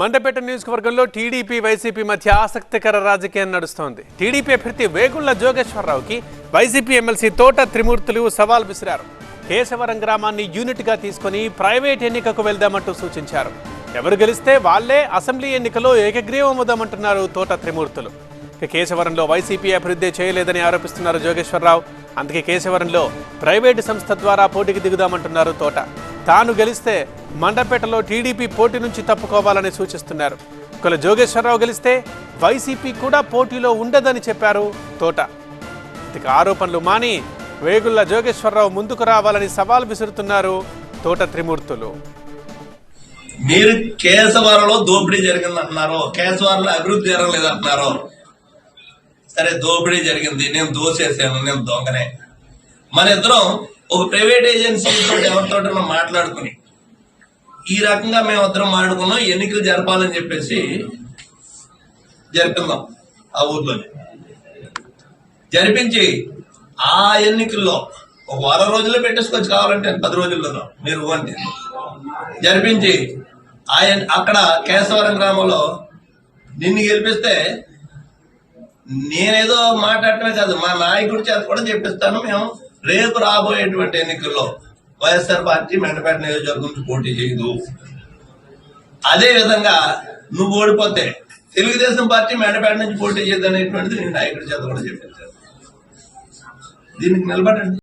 మండపేట నియోజకవర్గంలో TDP YCP మధ్య ఆసక్తికర రాజకీయం నడుస్తోంది. టీడీపీ అభ్యర్థి వేగుళ్ళ జోగేశ్వరరావుకి వైసీపీ ఎమ్మెల్సీ తోట త్రిమూర్తులు సవాల్ విసిరారు. కేశవరం గ్రామాన్ని యూనిట్గా తీసుకొని ప్రైవేట్ ఎన్నికకు వెళ్దామంటూ సూచించారు. ఎవరు గెలిస్తే వాళ్ళే అసెంబ్లీ ఎన్నికలో ఏకగ్రీవం అవుదామంటున్నారు తోట త్రిమూర్తులు. కేశవరంలో వైసీపీ అభివృద్ధి చేయలేదని ఆరోపిస్తున్నారు జోగేశ్వరరావు. అందుకే కేశవరంలో ప్రైవేటు సంస్థ ద్వారా పోటీకి దిగుదామంటున్నారు తోట. తాను గెలిస్తే మండపేటలో టీడీపీ పోటీ నుంచి తప్పుకోవాలని సూచిస్తున్నారు. కుల జోగేశ్వరరావు గెలిస్తే వైసీపీ కూడా పోటీలో ఉండదని చెప్పారు తోట. ఇక ఆరోపణలు మాని వేగుళ్ళ జోగేశ్వరరావు ముందుకు రావాలని సవాల్ విసురుతున్నారు తోట త్రిమూర్తులు. మీరు కేసవరంలో దోపిడీ జరిగింది అంటున్నారు కేసవరంలో అభివృద్ధి జరగలేదు అంటున్నారు సరే దోపిడీ జరిగింది. నేను దోసేసాను. నేను దొంగనే. మన ఇద్దరం ఒక ప్రైవేట్ ఏజెన్సీ తోటి ఎవరితో మాట్లాడుకుని ఈ రకంగా మేము ఇద్దరం మాట్లాడుకున్నాం ఎన్నికలు జరపాలని చెప్పేసి జరిపిందాం ఆ ఊర్లో జరిపించి ఆ ఎన్నికల్లో ఒక వారం రోజుల్లో పెట్టేసుకోవచ్చు కావాలంటే పది రోజుల్లో మీరు అంటే జరిపించి ఆయన అక్కడ కేశవరం గ్రామంలో నిన్ను గెలిపిస్తే నేనేదో మాట్లాడటమే కాదు మా నాయకుడి చేత కూడా చెప్పిస్తాను మేము. రేపు రాబోయేటువంటి ఎన్నికల్లో వైఎస్ఆర్ పార్టీ మెండపేట నియోజకవర్గం నుంచి పోటీ చేయదు. అదే విధంగా నువ్వు ఓడిపోతే తెలుగుదేశం పార్టీ మెండపేట నుంచి పోటీ చేయదు అనేటువంటిది నేను నాయకుడి చేత కూడా చెప్పించాను. దీనికి నిలబడండి.